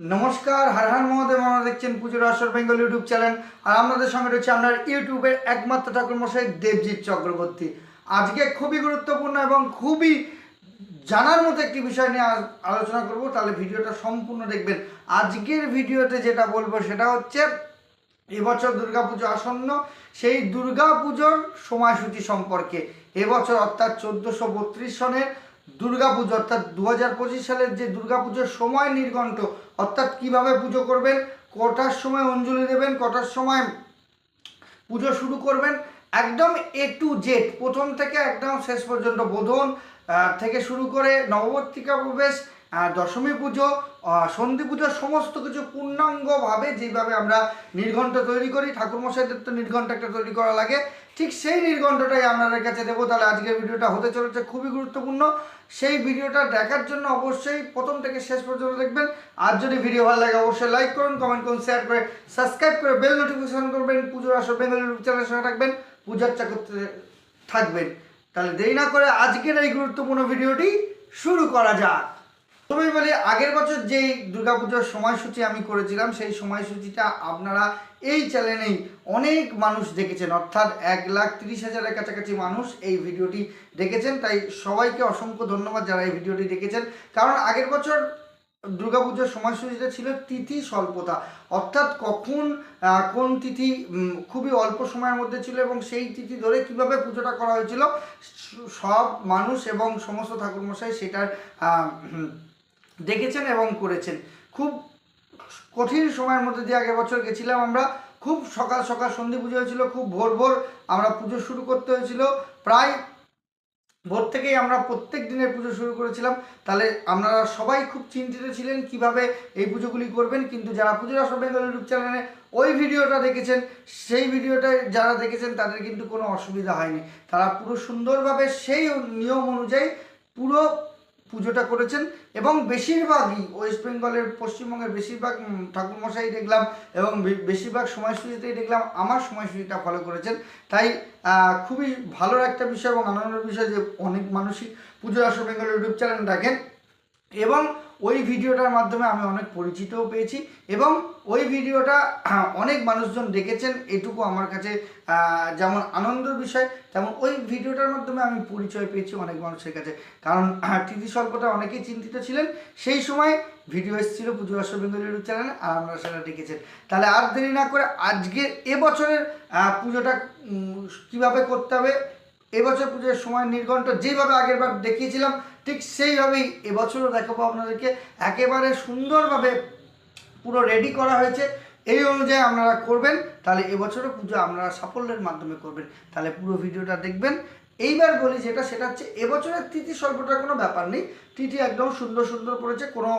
নমস্কার, হার হার মহাদেব, আপনারা দেখছেন পুজোর আসর বেঙ্গল ইউটিউব চ্যানেল। আর আপনাদের সঙ্গে রয়েছে আপনার ইউটিউবের একমাত্র ঠাকুর মশাই দেবজিৎ চক্রবর্তী। আজকে খুবই গুরুত্বপূর্ণ এবং খুবই জানার মতো একটি বিষয় নিয়ে আলোচনা করব। তাহলে ভিডিওটা সম্পূর্ণ দেখবেন। আজকের ভিডিওতে যেটা বলব সেটা হচ্ছে, এবছর দুর্গাপুজো আসন্ন, সেই দুর্গাপুজোর সময়সূচি সম্পর্কে। এবছর অর্থাৎ চোদ্দোশো বত্রিশ সনের দুর্গাপুজো, অর্থাৎ দু হাজার পঁচিশ সালের যে দুর্গাপুজোর সময় নির্ঘণ্ট অর্থাৎ কীভাবে পুজো করবেন, কটার সময় অঞ্জলি দেবেন, কটার সময় পুজো শুরু করবেন, একদম এ টু জেড প্রথম থেকে একদম শেষ পর্যন্ত বোধন থেকে শুরু করে নববর্তিকা প্রবেশ দশমী পুজো সন্ধি পুজো, সমস্ত কিছু পূর্ণাঙ্গভাবে যেভাবে আমরা নির্ঘণ্ট তৈরি করি ঠাকুর ঠাকুরমশাইদের তো নির্ঘণ্ট একটা তৈরি করা লাগে ঠিক সেই নির্ঘণ্টটাই আপনাদের কাছে দেবো। তাহলে আজকের ভিডিওটা হতে চলেছে খুবই গুরুত্বপূর্ণ। সেই ভিডিওটা দেখার জন্য অবশ্যই প্রথম থেকে শেষ পর্যন্ত দেখবেন। আর যদি ভিডিও ভালো লাগে, অবশ্যই লাইক করুন কমেন্ট করুন শেয়ার করে সাবস্ক্রাইব করে বেল নোটিফিকেশন করবেন। পুজোর আসর বেঙ্গল ইউটিউব চ্যানেলের সঙ্গে থাকবেন। পূজার্চা করতে থাকবেন। তাহলে দেরি না করে আজকের এই গুরুত্বপূর্ণ ভিডিওটি শুরু করা যাক। তবে বলি, আগের বছর যেই দুর্গাপুজোর সময়সূচি আমি করেছিলাম, সেই সময়সূচিটা আপনারা এই চ্যানেলেই অনেক মানুষ দেখেছেন। অর্থাৎ এক লাখ তিরিশ হাজারের কাছাকাছি মানুষ এই ভিডিওটি দেখেছেন। তাই সবাইকে অসংখ্য ধন্যবাদ যারা এই ভিডিওটি দেখেছেন। কারণ আগের বছর দুর্গাপুজোর সময়সূচিটা ছিল তিথি স্বল্পতা। অর্থাৎ কখন কোন তিথি খুবই অল্প সময়ের মধ্যে ছিল এবং সেই তিথি ধরে কীভাবে পুজোটা করা হয়েছিল, সব মানুষ এবং সমস্ত ঠাকুরমশাই সেটার দেখেছেন এবং করেছেন। খুব কঠিন সময়ের মধ্যে দিয়ে আগের বছর গেছিলাম আমরা। খুব সকাল সকাল সন্ধি পুজো হয়েছিল, খুব ভোর ভোর আমরা পুজো শুরু করতে হয়েছিল। প্রায় ভোর থেকেই আমরা প্রত্যেক দিনের পুজো শুরু করেছিলাম। তাহলে আপনারা সবাই খুব চিন্তিত ছিলেন কীভাবে এই পুজোগুলি করবেন। কিন্তু যারা পুজোর আসর বেঙ্গল ইউটিউব চ্যানেলে ওই ভিডিওটা দেখেছেন। সেই ভিডিওটা যারা দেখেছেন তাদের কিন্তু কোনো অসুবিধা হয়নি। তারা পুরো সুন্দরভাবে সেই নিয়ম অনুযায়ী পুরো পুজোটা করেছেন এবং বেশিরভাগই ওয়েস্ট বেঙ্গলের পশ্চিমবঙ্গের বেশিরভাগ ঠাকুরমশাই দেখলাম এবং বেশিরভাগ সময়সূচিতেই দেখলাম আমার সময়সূচিটা ফলো করেছেন। তাই খুবই ভালো একটা বিষয় এবং আনন্দের বিষয় যে অনেক মানুষই পুজো আসর বেঙ্গলের ইউটিউব চ্যানেল দেখেন। এবং ওই ভিডিওটার মাধ্যমে আমি অনেক পরিচিতও পেয়েছি এবং ওই ভিডিওটা অনেক মানুষজন দেখেছেন, এটুকু আমার কাছে যেমন আনন্দের বিষয়, তেমন ওই ভিডিওটার মাধ্যমে আমি পরিচয় পেয়েছি অনেক মানুষের কাছে। কারণ তিথি স্বল্পতা অনেকেই চিন্তিত ছিলেন, সেই সময় ভিডিও এসেছিল পুজো আসর বেঙ্গল ইউটিউব চ্যানেলে, আর আপনারা সেটা দেখেছেন। তাহলে আর দেরি না করে আজকে এবছরের পুজোটা কীভাবে করতে হবে এবছর পুজোর সময় নির্ঘণ্ট যেভাবে আগের বার দেখিয়েছিলাম ঠিক সেইভাবেই এবছরও দেখাবো আপনাদেরকে। একেবারে সুন্দরভাবে পুরো রেডি করা হয়েছে। এই অনুযায়ী আপনারা করবেন, তাহলে এবছরও পুজো আপনারা সাফল্যের মাধ্যমে করবেন। তাহলে পুরো ভিডিওটা দেখবেন এইবার বলি যেটা, সেটা হচ্ছে এবছরের তিথি স্বল্পটার কোনো ব্যাপার নেই। তিথি একদম সুন্দর সুন্দর পড়েছে, কোনো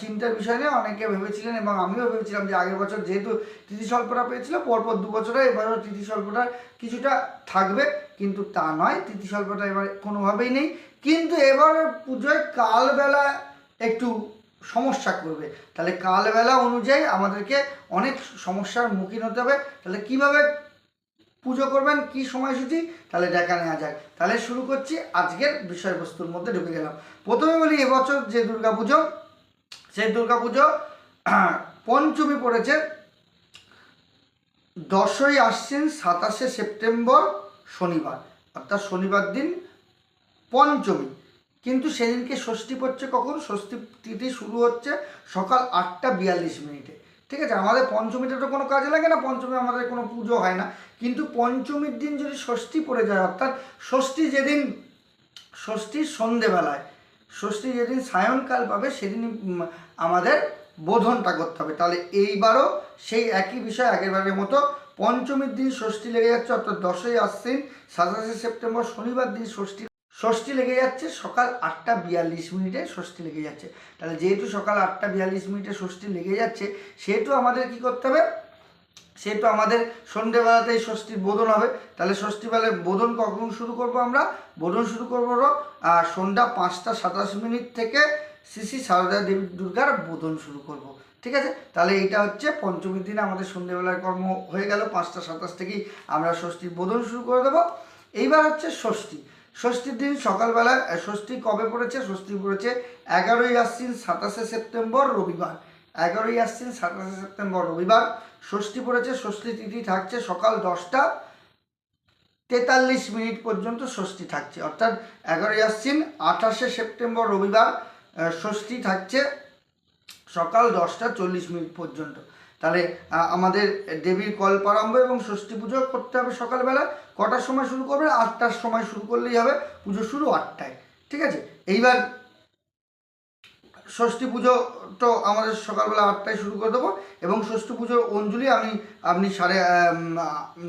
চিন্তার বিষয় নেই। অনেকে ভেবেছিলেন এবং আমিও ভেবেছিলাম যে আগের বছর যেহেতু তিথি স্বল্পটা পেয়েছিল, পরপর দু বছরে এবারও তিথি স্বল্পটা কিছুটা থাকবে, কিন্তু তা নয়। তিথি স্বল্পটা এবার কোনোভাবেই নেই। কিন্তু এবার পুজোয় কালবেলা একটু সমস্যা করবে। তাহলে কালবেলা অনুযায়ী আমাদেরকে অনেক সমস্যার মুখীন হতে হবে। তাহলে কীভাবে পুজো করবেন, কি সময়সূচি? তাহলে দেখা নেওয়া যাক। তাহলে শুরু করছি, আজকের বিষয়বস্তুর মধ্যে ঢুকে গেলাম। প্রথমে বলি, এবছর যে দুর্গাপুজো, সেই দুর্গাপুজো পঞ্চমী পড়েছে। দশই আশ্বিন সাতাশে সেপ্টেম্বর শনিবার, অর্থাৎ শনিবার দিন পঞ্চমী। কিন্তু সেদিনকে ষষ্ঠী পড়ছে কখন? ষষ্ঠী তিথি শুরু হচ্ছে সকাল আটটা বিয়াল্লিশ মিনিটে। ঠিক আছে, আমাদের পঞ্চমীতে তো কোনো কাজে লাগে না পঞ্চমী আমাদের কোনো পুজো হয় না। কিন্তু পঞ্চমীর দিন যদি ষষ্ঠী পড়ে যায়, অর্থাৎ ষষ্ঠী যেদিন, ষষ্ঠীর সন্ধেবেলায়, ষষ্ঠী যেদিন সায়নকাল পাবে সেদিন আমাদের বোধনটা করতে হবে। তাহলে এইবারও সেই একই বিষয় আগেরবারের মতো পঞ্চমীর দিন ষষ্ঠী লেগে যাচ্ছে, অর্থাৎ দশই আশ্বিন, সাতাশে সেপ্টেম্বর, শনিবার দিন ষষ্ঠী ষষ্ঠী লেগে যাচ্ছে, সকাল আটটা বিয়াল্লিশ মিনিটে ষষ্ঠী লেগে যাচ্ছে। তাহলে যেহেতু সকাল আটটা বিয়াল্লিশ মিনিটে ষষ্ঠী লেগে যাচ্ছে, সেহেতু আমাদের কি করতে হবে? সেহেতু আমাদের সন্ধেবেলাতেই ষষ্ঠীর বোধন হবে। তাহলে ষষ্ঠীবেলায় বোধন কখন শুরু করব আমরা? বোধন শুরু করব সন্ধ্যা পাঁচটা সাতাশ মিনিট থেকে শ্রী শ্রী সারদা দেবী দুর্গার বোধন শুরু করব। ঠিক আছে? তাহলে এইটা হচ্ছে পঞ্চমীর দিনে আমাদের সন্ধ্যেবেলার কর্ম হয়ে গেল। পাঁচটা সাতাশ থেকেই আমরা ষষ্ঠীর বোধন শুরু করে দেবো। এইবার হচ্ছে ষষ্ঠী। ষষ্ঠীর দিন সকালবেলা ষষ্ঠী কবে পড়েছে? ষষ্ঠী পড়েছে এগারোই আশ্বিন, সাতাশে সেপ্টেম্বর, রবিবার। এগারোই আসছেন সাতাশে সেপ্টেম্বর, রবিবার। ষষ্ঠী পড়েছে, ষষ্ঠী তিথি থাকছে সকাল দশটা। তেতাল্লিশ মিনিট পর্যন্ত ষষ্ঠী থাকছে। অর্থাৎ এগারোই আসছেন আঠাশে সেপ্টেম্বর, রবিবার ষষ্ঠী থাকছে সকাল দশটা চল্লিশ মিনিট পর্যন্ত। তাহলে আমাদের দেবীর কল্পারম্ভ এবং ষষ্ঠী পুজো করতে হবে সকালবেলা। কটার সময় শুরু করবে আটটার সময় শুরু করলেই হবে। পুজো শুরু আটটায়। ঠিক আছে? এইবার ষষ্ঠী পুজো তো আমাদের সকালবেলা আটটায় শুরু করে দেবো এবং ষষ্ঠী পুজোর অঞ্জলি আমি, আপনি সাড়ে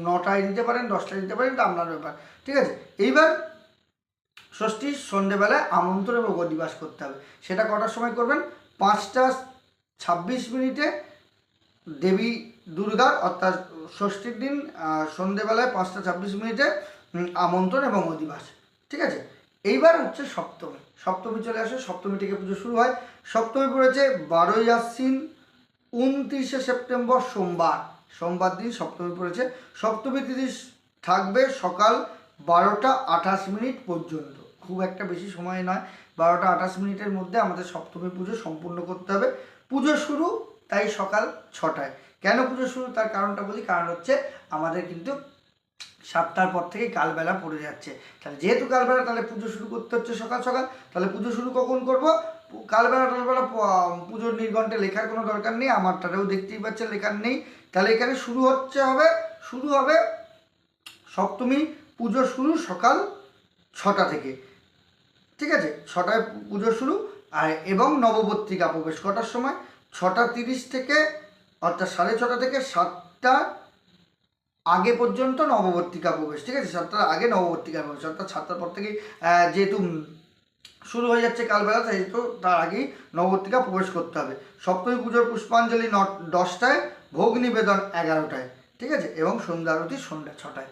নটায় দিতে পারেন, দশটায় দিতে পারেন, এটা আপনার ব্যাপার। ঠিক আছে? এইবার ষষ্ঠীর সন্ধেবেলায় আমন্ত্রণ এবং অধিবাস করতে হবে। সেটা কটার সময় করবেন? পাঁচটা ছাব্বিশ মিনিটে দেবী দুর্গার, অর্থাৎ ষষ্ঠীর দিন সন্ধেবেলায় পাঁচটা ছাব্বিশ মিনিটে আমন্ত্রণ এবং অধিবাস। ঠিক আছে? এইবার হচ্ছে সপ্তমী। সপ্তমী চলে আসে, সপ্তমী থেকে পুজো শুরু হয়। সপ্তমী পড়েছে বারোই আশ্বিন, উনত্রিশে সেপ্টেম্বর, সোমবার। সোমবার দিন সপ্তমী পড়েছে। সপ্তমী তিথি থাকবে সকাল বারোটা আঠাশ মিনিট পর্যন্ত। খুব একটা বেশি সময় নয়। বারোটা আঠাশ মিনিটের মধ্যে আমাদের সপ্তমী পুজো সম্পূর্ণ করতে হবে। পুজো শুরু তাই সকাল ছটায়। কেন পুজো শুরু? তার কারণটা বলি। কারণ হচ্ছে আমাদের কিন্তু সাতটার পর থেকেই কালবেলা পড়ে যাচ্ছে। তাহলে যেহেতু কালবেলা, তাহলে পুজো শুরু করতে হচ্ছে সকাল সকাল। তাহলে পুজো শুরু কখন করব? কালবেলা, টালবেলা পুজোর নির্ঘণ্টে লেখার কোনো দরকার নেই। আমারটারেও দেখতেই পাচ্ছেন লেখার নেই। তাহলে এখানে শুরু হচ্ছে হবে, শুরু হবে সপ্তমী পুজো শুরু সকাল ছটা থেকে। ঠিক আছে? ছটায় পুজো শুরু। আর, এবং নববর্তিকা প্রবেশ কটার সময়? ছটা তিরিশ থেকে, অর্থাৎ সাড়ে ছটা থেকে সাতটা আগে পর্যন্ত নববর্তিকা প্রবেশ, ঠিক আছে? সাতটার আগে নববর্তিকা প্রবেশ, অর্থাৎ সাতটার পর থেকে যেহেতু শুরু হয়ে যাচ্ছে কালবেলা, সেহেতু তার আগেই নববর্তিকা প্রবেশ করতে হবে। সপ্তমী পুজোর পুষ্পাঞ্জলি ন দশটায়, ভোগ নিবেদন এগারোটায়, ঠিক আছে? এবং সন্ধ্যা আরতি সন্ধ্যা ছটায়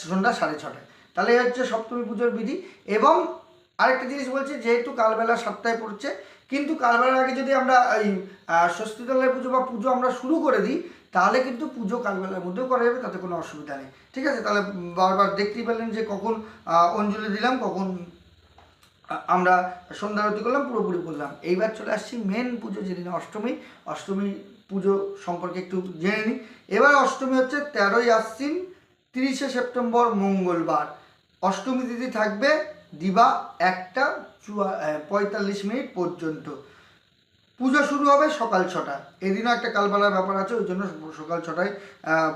সন্ধ্যা সাড়ে ছটায়। তাহলে হচ্ছে সপ্তমী পুজোর বিধি। এবং আরেকটা জিনিস বলছি, যেহেতু কালবেলা সাতটায় পড়ছে কিন্তু কালবেলার আগে যদি আমরা, এই ষষ্ঠীতলায় পুজো বা পুজো আমরা শুরু করে দিই, তাহলে কিন্তু পুজো কালবেলার মধ্যেও করা যাবে, তাতে কোনো অসুবিধা নেই। ঠিক আছে? তাহলে বারবার দেখতেই পেলেন যে কখন অঞ্জলি দিলাম, কখন আমরা সন্ধ্যা আরতি করলাম, পুরোপুরি বললাম এইবার চলে আসছি মেন পুজো যেদিন অষ্টমী অষ্টমী পুজো সম্পর্কে একটু জেনে নিই। এবার অষ্টমী হচ্ছে তেরোই আশ্বিন, তিরিশে সেপ্টেম্বর মঙ্গলবার। অষ্টমী তিথি থাকবে দিবা একটা চুয়া পঁয়তাল্লিশ মিনিট পর্যন্ত। পুজো শুরু হবে সকাল ছটা। এদিনও একটা কালবেলার ব্যাপার আছে, ওই জন্য সকাল ছটায়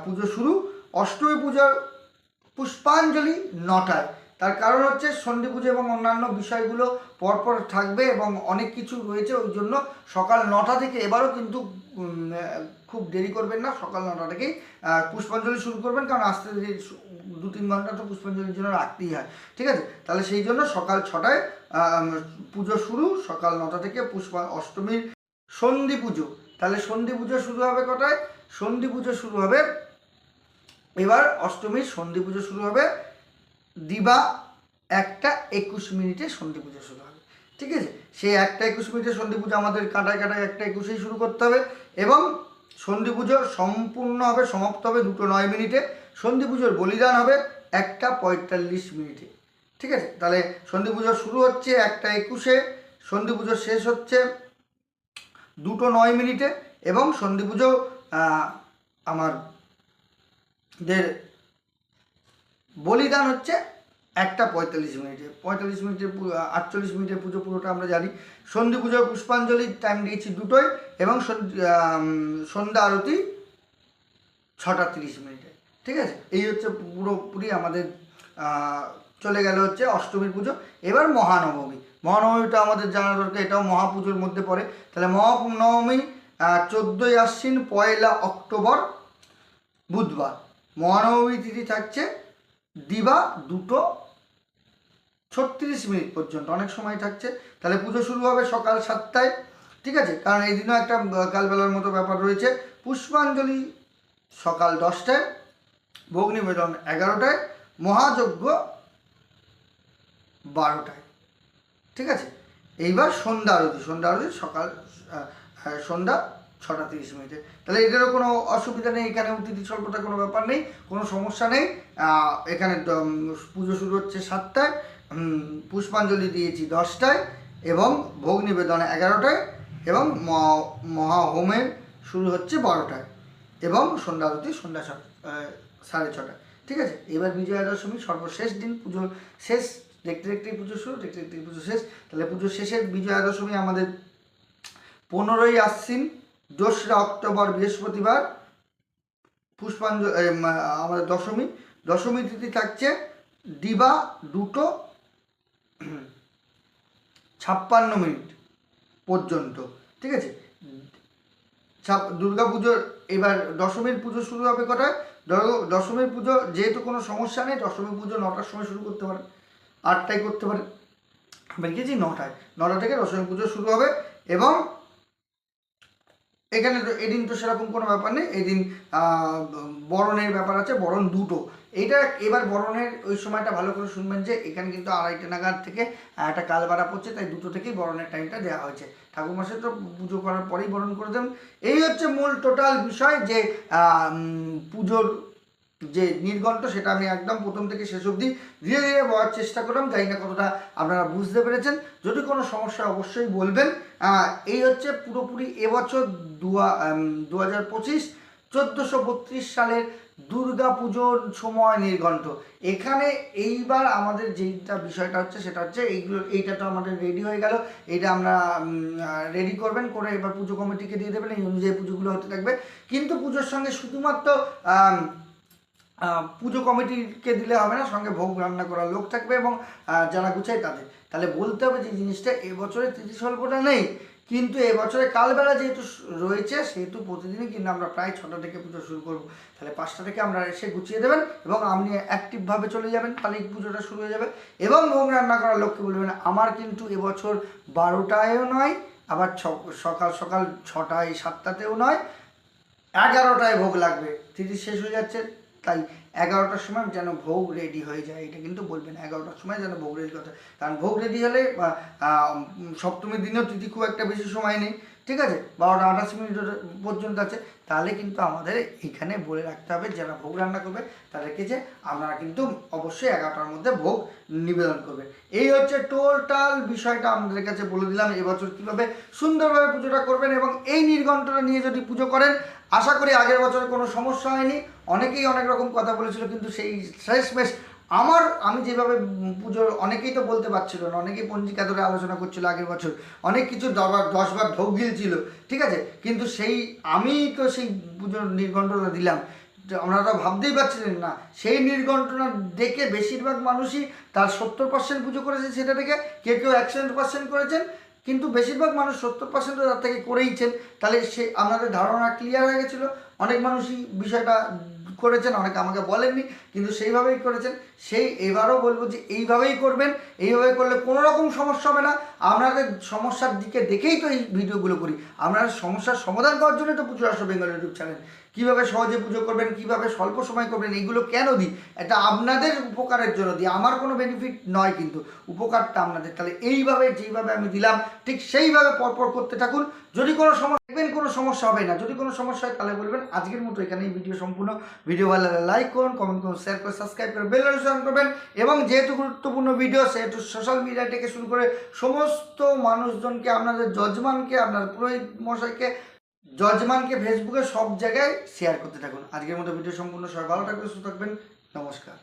পুজো শুরু। অষ্টমী পূজার পুষ্পাঞ্জলি নটায়। তার কারণ হচ্ছে সন্ধি পুজো এবং অন্যান্য বিষয়গুলো পরপর থাকবে এবং অনেক কিছু রয়েছে, ওই জন্য সকাল নটা থেকে এবারও কিন্তু খুব দেরি করবেন না, সকাল নটা থেকেই পুষ্পাঞ্জলি শুরু করবেন, কারণ আসতে দু তিন ঘণ্টা তো পুষ্পাঞ্জলির জন্য রাখতেই হয়, ঠিক আছে? তাহলে সেই জন্য সকাল ছটায় পুজো শুরু, সকাল নটা থেকে পুষ্পা অষ্টমীর সন্ধি পুজো। তাহলে সন্ধি পুজো শুরু হবে কটায়? সন্ধি পুজো শুরু হবে, এবার অষ্টমীর সন্ধি পুজো শুরু হবে, দিবা একটা একুশ মিনিটে সন্ধি পুজো শুরু ঠিক আছে? সেই একটা একুশ মিনিটে সন্ধি পুজো আমাদের কাটায় কাটায় একটা একুশেই শুরু করতে হবে এবং সন্ধি পুজো সম্পূর্ণ হবে সমাপ্ত হবে দুটো নয় মিনিটে। সন্ধি পুজোর বলিদান হবে একটা পঁয়তাল্লিশ মিনিটে। ঠিক আছে? তাহলে সন্ধি পুজো শুরু হচ্ছে একটা একুশে সন্ধি পুজো শেষ হচ্ছে দুটো নয় মিনিটে এবং সন্ধি পুজো আহ, আমার দের বলিদান হচ্ছে একটা পঁয়তাল্লিশ মিনিটে, পঁয়তাল্লিশ মিনিটের পু- আটচল্লিশ মিনিটের পুজো পুরোটা আমরা জানি। সন্ধি পুজোর পুষ্পাঞ্জলির টাইম দিয়েছি দুটোই এবং সন্ধি- সন্ধ্যা আরতি ছটা তিরিশ মিনিটে, ঠিক আছে? এই হচ্ছে পুরোপুরি আমাদের চলে গেল হচ্ছে অষ্টমীর পুজো। এবার মহানবমী। মহানবমীটা আমাদের জানা দরকার, এটাও মহাপুজোর মধ্যে পড়ে। তাহলে মহানবমী চোদ্দোই আশ্বিন, পয়লা অক্টোবর, বুধবার। মহানবমী তিথি থাকছে দিবা, দুটো ছত্রিশ মিনিট পর্যন্ত, অনেক সময় থাকছে। তাহলে পুজো শুরু হবে সকাল সাতটায়, ঠিক আছে? কারণ এই দিনও একটা কালবেলার মতো ব্যাপার রয়েছে। পুষ্পাঞ্জলি সকাল দশটায়, ভোগ নিবেদন এগারোটায়, মহাযজ্ঞ বারোটায়, ঠিক আছে? এইবার সন্ধ্যা আরতি সন্ধ্যা আরতি সকাল সন্ধ্যা ছটা তিরিশ মিনিটে। তাহলে এদেরও কোনো অসুবিধা নেই, এখানে অতিথি স্বল্পতা কোনো ব্যাপার নেই, কোনো সমস্যা নেই। এখানে পুজো শুরু হচ্ছে সাতটায় পুষ্পাঞ্জলি দিয়েছি দশটায় এবং ভোগ নিবেদন এগারোটায় এবং ম- মহাহোমের শুরু হচ্ছে বারোটায় এবং সন্ধ্যা আরতি সন্ধ্যা সাড়ে ছটায়। ঠিক আছে? এবার বিজয়া দশমী সর্বশেষ দিন পুজোর শেষ দেখতে দেখতেই পুজো শুরু দেখতে দেখতেই পুজো শেষ। তাহলে পুজোর শেষের বিজয়া দশমী আমাদের পনেরোই আশ্বিন দোসরা অক্টোবর বৃহস্পতিবার পুষ্পাঞ্জ এ, মা- আমাদের দশমী। দশমী তিথি থাকছে দিবা দুটো ছাপ্পান্ন মিনিট পর্যন্ত, ঠিক আছে? দুর্গা পুজোর এবার দশমীর পুজো শুরু হবে কটায়? দশমীর পুজো যেহেতু কোনো সমস্যা নেই দশমী পুজো নটার সময় শুরু করতে পারে, আটটায় করতে পারে। লিখেছি নটায়, নটা থেকে দশমী পুজো শুরু হবে এবং এখানে এদিন তো সেরকম কোনো ব্যাপার নেই, এদিন বরণের ব্যাপার আছে, বরণ দুটো। এটা এবার বরণের ওই সময়টা ভালো করে শুনবেন যে এখানে কিন্তু আড়াইটা নাগাদ থেকে একটা কালবাড়া পড়ছে, তাই দুটো থেকেই বরণের টাইমটা দেওয়া হয়েছে। ঠাকুর মাসে তো পুজো করার পরেই বরণ করে দেবেন এই হচ্ছে মূল টোটাল বিষয় যে পুজোর যে নির্ঘণ্ট সেটা আমি একদম প্রথম থেকে শেষ অবধি ধীরে ধীরে বলার চেষ্টা করলাম। জানি না কতটা আপনারা বুঝতে পেরেছেন। যদি কোনো সমস্যা অবশ্যই বলবেন। এই হচ্ছে পুরোপুরি এবছর দু হাজার পঁচিশ চোদ্দোশো বত্রিশ সালের দুর্গা পুজোর সময় নির্ঘণ্ট। এখানে এইবার আমাদের যেইটা বিষয়টা হচ্ছে সেটা হচ্ছে এইগুলো, এইটা তো আমাদের রেডি হয়ে গেল। এইটা আমরা রেডি করবেন করে এবার পুজো কমিটিকে দিয়ে দেবেন। এই অনুযায়ী পুজোগুলো হতে থাকবে। কিন্তু পুজোর সঙ্গে শুধুমাত্র পুজো কমিটিকে দিলে হবে না, সঙ্গে ভোগ রান্না করার লোক থাকবে এবং যারা গুছায় তাদের। তাহলে বলতে হবে যে জিনিসটা এবছরে তিথি স্বল্পটা নেই, কিন্তু এবছরে কালবেলা যেহেতু রয়েছে, সেহেতু প্রতিদিনই কিন্তু আমরা প্রায় ছটা থেকে পুজো শুরু করব। তাহলে পাঁচটা থেকে আমরা এসে গুছিয়ে দেবেন এবং আপনি অ্যাক্টিভভাবে চলে যাবেন তাহলে পুজোটা শুরু হয়ে যাবে এবং ভোগ রান্না করার লোককে বলবেন, আমার কিন্তু এবছর বারোটায়ও নয়, আবার সকাল সকাল ছটায় সাতটাতেও নয়, এগারোটায় ভোগ লাগবে। তিথি শেষ হয়ে যাচ্ছে। তাই এগারোটার সময় যেন ভোগ রেডি হয়ে যায়, এটা কিন্তু বলবেন এগারোটার সময় যেন ভোগ রেডি করতে কারণ ভোগ রেডি হলে সপ্তমীর দিনেও তিথি খুব একটা বেশি সময় নেই। ঠিক আছে? বারোটা আঠাশ মিনিট পর্যন্ত আছে। তাহলে কিন্তু আমাদের এখানে বলে রাখতে হবে, যারা ভোগ রান্না করবে, তাদেরকে যে আপনারা কিন্তু অবশ্যই এগারোটার মধ্যে ভোগ নিবেদন করবেন এই হচ্ছে টোটাল বিষয়টা আমাদের কাছে বলে দিলাম। এবছর কীভাবে সুন্দরভাবে পুজোটা করবেন এবং এই নির্ঘণ্টটা নিয়ে যদি পুজো করেন, আশা করি আগের বছরে কোনো সমস্যা হয়নি। অনেকেই অনেক রকম কথা বলেছিল, কিন্তু সেই শেষমেশ আমার, আমি যেভাবে পুজোর, অনেকেই তো বলতে পারছিল না, অনেকেই পঞ্জিকা ধরে আলোচনা করছিল আগের বছর, অনেক কিছু দশবার দশবার ঢোক গিলছিল, ঠিক আছে? কিন্তু সেই, আমি তো সেই পুজোর নির্ঘণ্টটা দিলাম আপনারা ভাবতেই পারছিলেন না, সেই নির্ঘণ্টনা দেখে বেশিরভাগ মানুষই তার সত্তর পার্সেন্ট পুজো করেছে সেটা থেকে কেউ কেউ একশো পার্সেন্ট করেছেন, কিন্তু বেশিরভাগ মানুষ সত্তর পার্সেন্ট তার থেকে করেইছেন, তাহলে সে আপনাদের ধারণা ক্লিয়ার হয়ে গেছিল, অনেক মানুষই বিষয়টা করেছেন, অনেকে আমাকে বলেননি, কিন্তু সেইভাবেই করেছেন। সেই এবারও বলব যে এইভাবেই করবেন, এইভাবে করলে কোনো রকম সমস্যা হবে না। আপনাদের সমস্যার দিকে দেখেই তো এই ভিডিওগুলো করি। আপনার সমস্যার সমাধান করার জন্যই তো পুজো আসো বেঙ্গল ইউটিউব চ্যানেল কীভাবে সহজে পুজো করবেন, কীভাবে স্বল্প সময় করবেন, এইগুলো কেন দিই? এটা আপনাদের উপকারের জন্য দিই, আমার কোনো বেনিফিট নয় কিন্তু, উপকারটা আপনাদের। তাহলে এইভাবে যেইভাবে আমি দিলাম, ঠিক সেইভাবে পরপর করতে থাকুন। যদি কোনো সমস্যা, দেখবেন কোনো সমস্যা হবে না, যদি কোনো সমস্যা হয় তাহলে বলবেন, আজকের মতো এখানে এই ভিডিও সম্পূর্ণ। ভিডিও ভালো লাইক করুন কমেন্ট করুন শেয়ার করে সাবস্ক্রাইব করে বেল নোটিফিকেশন করবেন। এবং যেহেতু গুরুত্বপূর্ণ ভিডিও সেহেতু সোশ্যাল মিডিয়া থেকে শুরু করে সমস্ত মানুষজনকে, আপনাদের জজমানকে আপনার পুরোহিত মশাইকে জজমানকে ফেসবুকে সব জায়গায় শেয়ার করতে থাকুন। আজকের মতো ভিডিও সম্পূর্ণ সবাই ভালো থাকবেন, সুস্থ থাকবেন। নমস্কার।